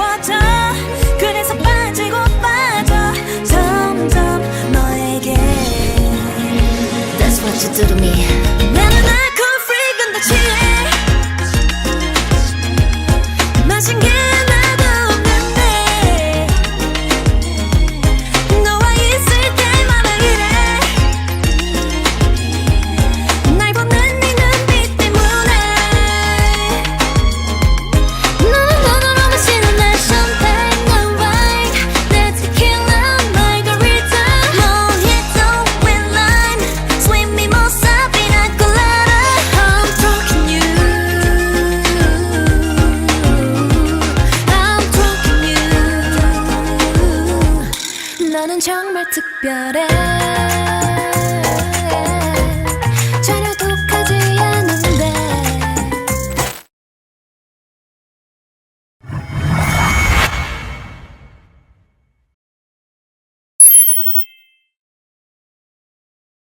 미워져 그래서 빠지고 빠져. 점점 너에게. That's what you do to me. 나는 알코올 free 근데 취해 너는 정말 특별해.